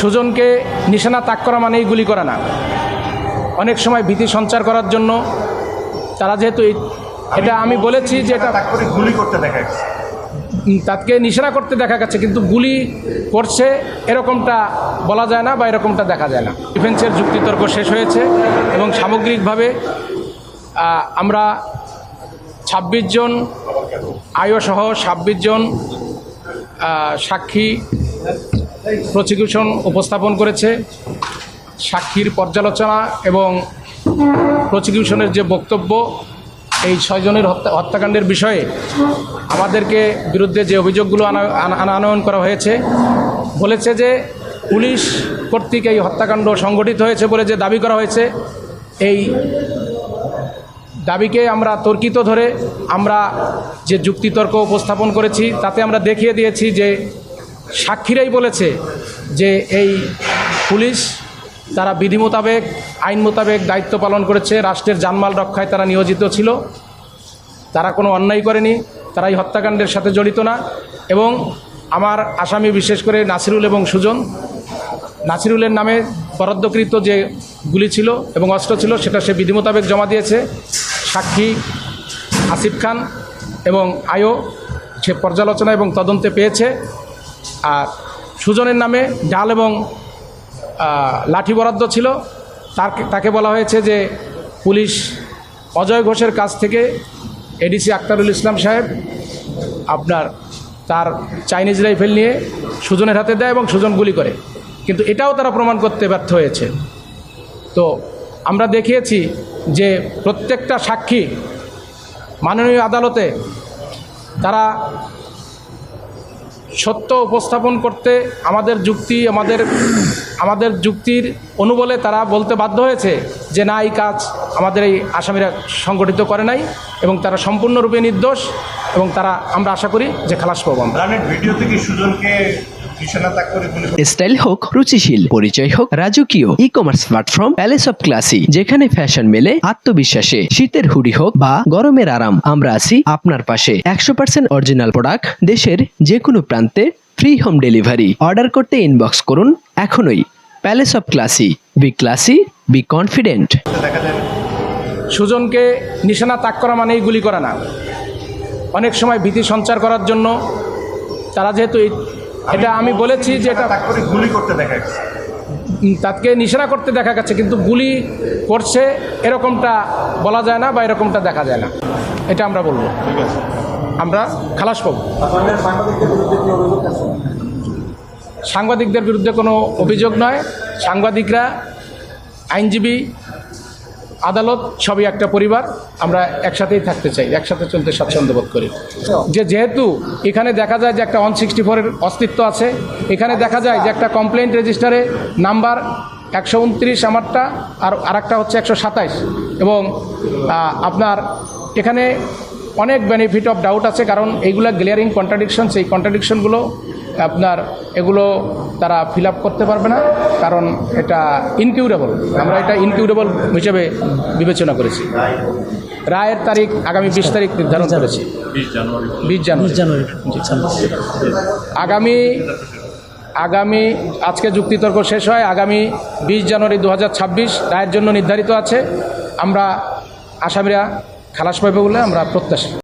সুজনকে নিশানা তাক করা মানেই গুলি করা না। অনেক সময় ভীতি সঞ্চার করার জন্য তারা যেহেতু এটা আমি বলেছি যে এটা করে গুলি করতে দেখা গেছে। তাকে নিশানা করতে দেখা গেছে কিন্তু গুলি করছে এরকমটা বলা যায় না বা এরকমটা দেখা যায় না। ডিফেন্সের যুক্তিতর্ক শেষ হয়েছে এবং সামগ্রিকভাবে আমরা ছাব্বিশ জন আয়সহ ছাব্বিশ জন সাক্ষী প্রসিকিউশন উপস্থাপন করেছে, সাক্ষীর পর্যালোচনা এবং প্রসিকিউশনের যে বক্তব্য, এই ছয়জনের হত্যা, হত্যাকাণ্ডের বিষয়ে আমাদেরকে বিরুদ্ধে যে অভিযোগগুলো আনা- আনা- আনয়ন করা হয়েছে, বলেছে যে পুলিশ কর্তৃক এই হত্যাকাণ্ড সংগঠিত হয়েছে বলে যে দাবি করা হয়েছে, এই দাবিকে আমরা তর্কিত ধরে আমরা যে যুক্তিতর্ক উপস্থাপন করেছি, তাতে আমরা দেখিয়ে দিয়েছি যে সাক্ষীরাই বলেছে যে এই পুলিশ তারা বিধি মোতাবেক, আইন মোতাবেক দায়িত্ব পালন করেছে, রাষ্ট্রের জানমাল রক্ষায় তারা নিয়োজিত ছিল। তারা কোনো অন্যায় করেনি তারা এই হত্যাকাণ্ডের সাথে জড়িত না। এবং আমার আসামি বিশেষ করে নাসিরুল এবং সুজন, নাসিরুলের নামে বরাদ্দকৃত যে গুলি ছিল এবং অস্ত্র ছিল, সেটা সে বিধি মোতাবেক জমা দিয়েছে। সাক্ষী আসিফ খান এবং আয়ো সে পর্যালোচনা এবং তদন্তে পেয়েছে। আর সুজনের নামে ডাল এবং লাঠি বরাদ্দ ছিল। তাকে তাকে বলা হয়েছে যে পুলিশ অজয় ঘোষের কাছ থেকে এডিসি আক্তারুল ইসলাম সাহেব আপনার, তার চাইনিজ রাইফেল নিয়ে সুজনের হাতে দেয় এবং সুজন গুলি করে। কিন্তু এটাও তারা প্রমাণ করতে ব্যর্থ হয়েছে। তো আমরা দেখিয়েছি যে প্রত্যেকটা সাক্ষী মাননীয় আদালতে তারা সত্য উপস্থাপন করতে আমাদের যুক্তি, আমাদের আমাদের যুক্তির অনুবলে তারা বলতে বাধ্য হয়েছে যে না, এই কাজ আমাদের এই আসামিরা সংগঠিত করে নাই এবং তারা সম্পূর্ণরূপে নির্দোষ এবং তারা, আমরা আশা করি যে খালাস পাবো আমরা। ভিডিও থেকে সুজনকে নিশানা তাক করে গুলি করে স্টাইল হোক রুচিশীল পরিচয় হোক রাজকীয় e commerce platform palace of classy যেখানে ফ্যাশন মেলে আত্মবিশ্বাসে শীতের হুডি হোক বা গরমের আরাম আমরা আছি আপনার পাশে। একশো পার্সেন্ট অরিজিনাল প্রোডাক্ট দেশের যে কোনো প্রান্তে ফ্রি হোম ডেলিভারি অর্ডার করতে ইনবক্স করুন এখনই। Palace of classy be classy be confident. সুজনকে নিশানা তাক করা মানেই গুলি করা না। অনেক সময় ভীতি সঞ্চার করার জন্য তারা যেহেতু এই- এটা আমি বলেছি যে এটা গুলি করতে দেখা গেছে। তাকে নিশানা করতে দেখা গেছে কিন্তু গুলি করছে এরকমটা বলা যায় না বা এরকমটা দেখা যায় না। এটা আমরা বলব। ঠিক আছে। আমরা খালাস পাবো। সাংবাদিকদের বিরুদ্ধে কোনো অভিযোগ নয়। সাংবাদিকরা আইনজীবী আদালত সবই একটা পরিবার, আমরা একসাথেই থাকতে চাই, একসাথে চলতে স্বাচ্ছন্দ্য বোধ করি। যে যেহেতু এখানে দেখা যায় যে একটা ওয়ান সিক্সটি ফোরের অস্তিত্ব আছে, এখানে দেখা যায় যে একটা কমপ্লেন্ট রেজিস্টারে নাম্বার একশো উনত্রিশ আমারটা আর আরেকটা হচ্ছে একশো সাতাইশ। এবং আপনার এখানে অনেক বেনিফিট অফ ডাউট আছে, কারণ এইগুলা গ্লিয়ারিং কন্ট্রাডিকশন সেই কন্ট্রাডিকশনগুলো আপনার এগুলো তারা ফিল আপ করতে পারবে না কারণ এটা ইনকিউরেবল আমরা এটা ইনকিউরেবল হিসেবে বিবেচনা করেছি। রায়ের তারিখ আগামী বিশ তারিখ নির্ধারণ করেছি। বিশ জানুয়ারি। আগামী আগামী আজকে যুক্তিতর্ক শেষ হয় আগামী বিশ জানুয়ারি দু হাজার ছাব্বিশ রায়ের জন্য নির্ধারিত আছে। আমরা আসামিরা খালাস পাবে বলে আমরা প্রত্যাশী।